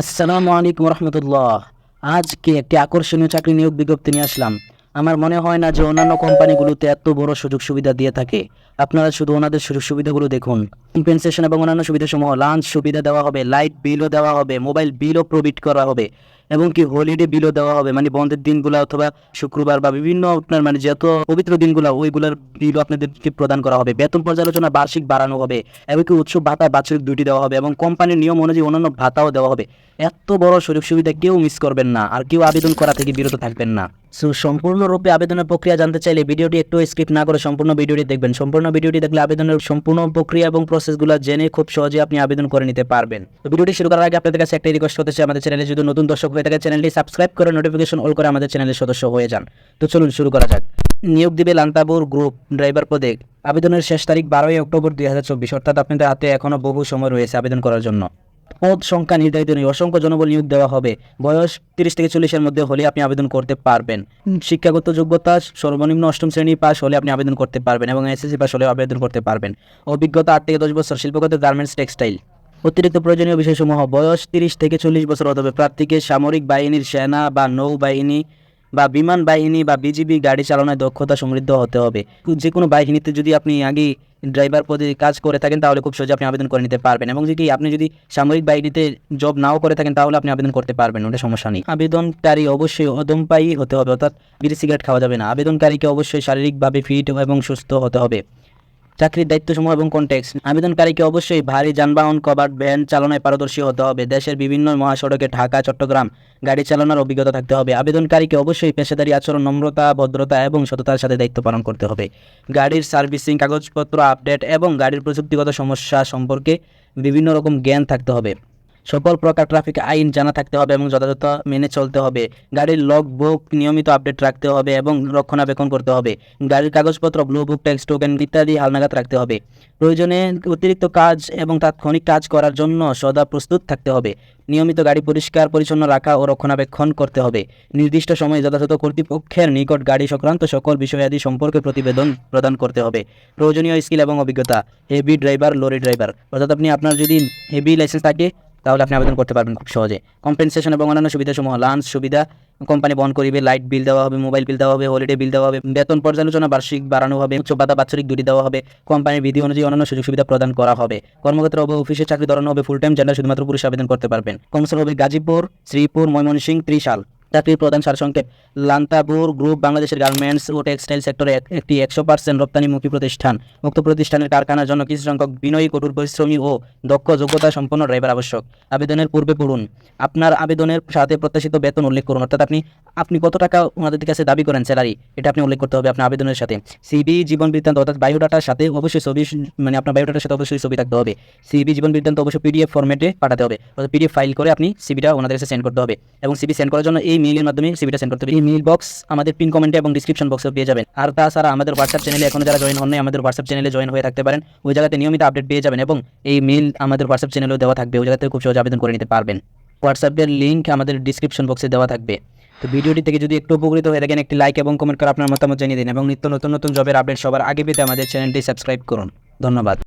আসসালামু আলাইকুম রহমতুল্লাহ। আজকে একটি আকর্ষণীয় চাকরি নিয়োগ বিজ্ঞপ্তি নিয়ে আসলাম। আমার মনে হয় না যে অন্যান্য কোম্পানিগুলোতে এত বড় সুযোগ সুবিধা দিয়ে থাকে। আপনারা শুধু ওনাদের সুযোগ সুবিধাগুলো দেখুন। কম্পেনসেশন এবং অন্যান্য সুবিধাসমূহ লাঞ্চ সুবিধা দেওয়া হবে লাইট বিলও দেওয়া হবে মোবাইল বিলও প্রোভাইড করা হবে। এবং কি হলিডে বিলও দেওয়া হবে। মানে বন্ধের দিনগুলো অথবা শুক্রবার বা বিভিন্ন আপনার মানে যত পবিত্র দিনগুলো, ওইগুলোর বিলও আপনাদেরকে প্রদান করা হবে। বেতন পর্যালোচনা বার্ষিক বাড়ানো হবে। এবং কি উৎসব, ভাতা, বাৎসরিক দুটি দেওয়া হবে এবং কোম্পানির নিয়ম অনুযায়ী অন্যান্য ভাতাও দেওয়া হবে। এত বড় সুযোগ সুবিধা কেউ মিস করবেন না আর কেউ আবেদন করা থেকে বিরত থাকবেন না। সো সম্পূর্ণরূপে আবেদনের প্রক্রিয়া জানতে চাইলে ভিডিওটি একটু স্কিপ না করে সম্পূর্ণ ভিডিওটি দেখবেন। সম্পূর্ণ ভিডিওটি দেখলে আবেদনের সম্পূর্ণ প্রক্রিয়া এবং প্রসেসগুলো জেনে খুব সহজে আপনি আবেদন করে নিতে পারবেন। ভিডিওটি শুরু করার আগে আপনাদের কাছে একটা রিকোয়েস্ট চাই, আমাদের চ্যানেলে যদি নতুন দর্শক হয়ে থাকে চ্যানেলটি সাবস্ক্রাইব করে নোটিফিকেশন অল করে আমাদের চ্যানেলের সদস্য হয়ে যান। তো চলুন শুরু করা যাক। নিয়োগ দিবে লান্তাবুর গ্রুপ ড্রাইভার পদে। আবেদনের শেষ তারিখ বারোই অক্টোবর দুই হাজার চব্বিশ, অর্থাৎ আপনাদের হাতে এখনও বহু সময় রয়েছে আবেদন করার জন্য। পদ সংখ্যা নির্ধারিত নেই, অসংখ্য জনবল নিয়োগ দেওয়া হবে। বয়স তিরিশ থেকে চল্লিশের মধ্যে হলে আপনি আবেদন করতে পারবেন। শিক্ষাগত যোগ্যতা সর্বনিম্ন অষ্টম শ্রেণি পাস হলে আপনি আবেদন করতে পারবেন এবং এসএসসি পাস হলে আবেদন করতে পারবেন। অভিজ্ঞতা আট থেকে দশ বছর, শিল্পগত গার্মেন্টস টেক্সটাইল অতিরিক্ত প্রয়োজনীয় বিষয়সমূহ, বয়স তিরিশ থেকে চল্লিশ বছর হবে প্রার্থীকে সামরিক বাহিনীর সেনা বা নৌবাহিনী বা বিমান বাহিনী বা বিজিবি গাড়ি চালানোয় দক্ষতা সমৃদ্ধ হতে হবে। যে কোনো বাহিনীতে যদি আপনি আগে ড্রাইভার পদে কাজ করে থাকেন, তাহলে খুব সহজে আপনি আবেদন করে নিতে পারবেন। এবং যদি আপনি যদি সামরিক বাহিনীতে জব নাও করে থাকেন, তাহলে আপনি আবেদন করতে পারবেন, ওটা সমস্যা নেই। আবেদনকারী অবশ্যই অদম্পায়ী হতে হবে, অর্থাৎ বিড়ি সিগারেট খাওয়া যাবে না। আবেদনকারীকে অবশ্যই শারীরিকভাবে ফিট এবং সুস্থ হতে হবে। চাকরির দায়িত্বসমূহ এবং কন্টেক্স আবেদনকারীকে অবশ্যই ভারী যানবাহন কভার ভ্যান চালনায় পারদর্শী হতে হবে। দেশের বিভিন্ন মহাসড়কে ঢাকা, চট্টগ্রাম গাড়ি চালানোর অভিজ্ঞতা থাকতে হবে। আবেদনকারীকে অবশ্যই পেশাদারি আচরণ, নম্রতা, ভদ্রতা এবং সততার সাথে দায়িত্ব পালন করতে হবে। গাড়ির সার্ভিসিং, কাগজপত্র, আপডেট এবং গাড়ির প্রযুক্তিগত সমস্যা সম্পর্কে বিভিন্ন রকম জ্ঞান থাকতে হবে। সকল প্রকার ট্রাফিক আইন জানা থাকতে হবে এবং যথাযথ মেনে চলতে হবে। গাড়ির লগ বুক নিয়মিত আপডেট রাখতে হবে এবং রক্ষণাবেক্ষণ করতে হবে। গাড়ির কাগজপত্র ব্লু বুক ট্যাক্স টোকেন ইত্যাদি হালনাগাদ রাখতে হবে। প্রয়োজনে অতিরিক্ত কাজ এবং তাৎক্ষণিক কাজ করার জন্য সদা প্রস্তুত থাকতে হবে। নিয়মিত গাড়ি পরিষ্কার, পরিচ্ছন্ন রাখা ও রক্ষণাবেক্ষণ করতে হবে। নির্দিষ্ট সময়ে যথাযথ কর্তৃপক্ষের নিকট গাড়ি সংক্রান্ত সকল বিষয়াদি সম্পর্কে প্রতিবেদন প্রদান করতে হবে। প্রয়োজনীয় স্কিল এবং অভিজ্ঞতা। হেভি ড্রাইভার লরি ড্রাইভার অর্থাৎ আপনি আপনার যদি হেভি লাইসেন্স থাকে তাহলে আপনি আবেদন করতে পারবেন খুব সহজে। কম্পেনসেশন এবং অন্যান্য সুবিধাসমূহ লাঞ্চ সুবিধা কোম্পানি বন্ধ করিবে লাইট বিল দেওয়া হবে মোবাইল বিল দেওয়া হবে হলিডে বিল দেওয়া হবে, বেতন পর্যালোচনা, বার্ষিক বাড়ানো হবে, উচ্চ বাধা বাৎসরিক দুটি দেওয়া হবে কোম্পানির বিধি অনুযায়ী অন্যান্য সুযোগ সুবিধা প্রদান করা হবে। কর্মক্ষেত্র হবে অফিসে চাকরি ধরানো হবে ফুল টাইম জেন্ডার শুধুমাত্র পুরুষ আবেদন করতে পারবেন। কর্মস্থল হবে গাজীপুর, শ্রীপুর ময়মনসিং ত্রিশাল। চাকরির প্রধান সারসংক্ষেপ। লান্তাপুর গ্রুপ বাংলাদেশের গার্মেন্টস ও টেক্সটাইল সেক্টরে একটি একশো পার্সেন্ট রপ্তানিমুখী প্রতিষ্ঠান। উক্ত প্রতিষ্ঠানের কারখানার জন্য কিছু সংখ্যক বিনয়ী, কঠোর পরিশ্রমী ও দক্ষ যোগ্যতা সম্পন্ন ড্রাইভার আবশ্যক। আবেদনের পূর্বে পড়ুন। আপনার আবেদনের সাথে প্রত্যাশিত বেতন উল্লেখ করুন। অর্থাৎ আপনি আপনি কত টাকা ওনাদের কাছে দাবি করেন স্যালারি? এটা আপনি উল্লেখ করতে হবে আপনার আবেদনের সাথে। সিবি, জীবন বৃত্তান্ত অর্থাৎ বায়োডাটার সাথে অবশ্যই ছবি মানে আপনার বায়োডাটার সাথে অবশ্যই ছবি থাকতে হবে। সিবি, জীবন বৃত্তান্ত অবশ্যই পিডিএফ ফর্মেটে পাঠাতে হবে। অর্থাৎ পিডিএফ ফাইল করে আপনি সিবিটা ওনাদের কাছে সেন্ড করতে হবে। এবং সিবি সেন্ড করার জন্য এই মেইলের মাধ্যমে সিবিটা সেন্ড করতে হবে এই মেইল বক্স আমাদের পিন কমেন্টে এবং ডিসক্রিপশন বক্সে পেয়ে যাবেন। আর তাছাড়া আমাদের হোয়াটসঅ্যাপ চ্যানেলে এখন যারা জয়েন হন নাই, আমাদের হোয়াটসঅ্যাপ চ্যানেলে জয়েন হয়ে থাকতে পারেন। ওই জায়গাতে নিয়মিত আপডেট পেয়ে যাবেন এবং এই মেইল আমাদের হোয়াটসঅ্যাপ চ্যানেলেও দেওয়া থাকবে। ওই জায়গাতে খুব সহজে আবেদন করে নিতে পারবেন। হোয়াটসঅ্যাপের লিঙ্ক আমাদের ডিসক্রিপশন বক্সে দেওয়া থাকবে। তো ভিডিওটি থেকে যদি একটু উপকৃত হয়ে থাকেন, একটি লাইক এবং কমেন্ট করে আপনার মতামত জানিয়ে দিন এবং নিত্য নতুন নতুন জবের আপডেট সবার আগে পেতে আমাদের চ্যানেলটি সাবস্ক্রাইব করুন। ধন্যবাদ।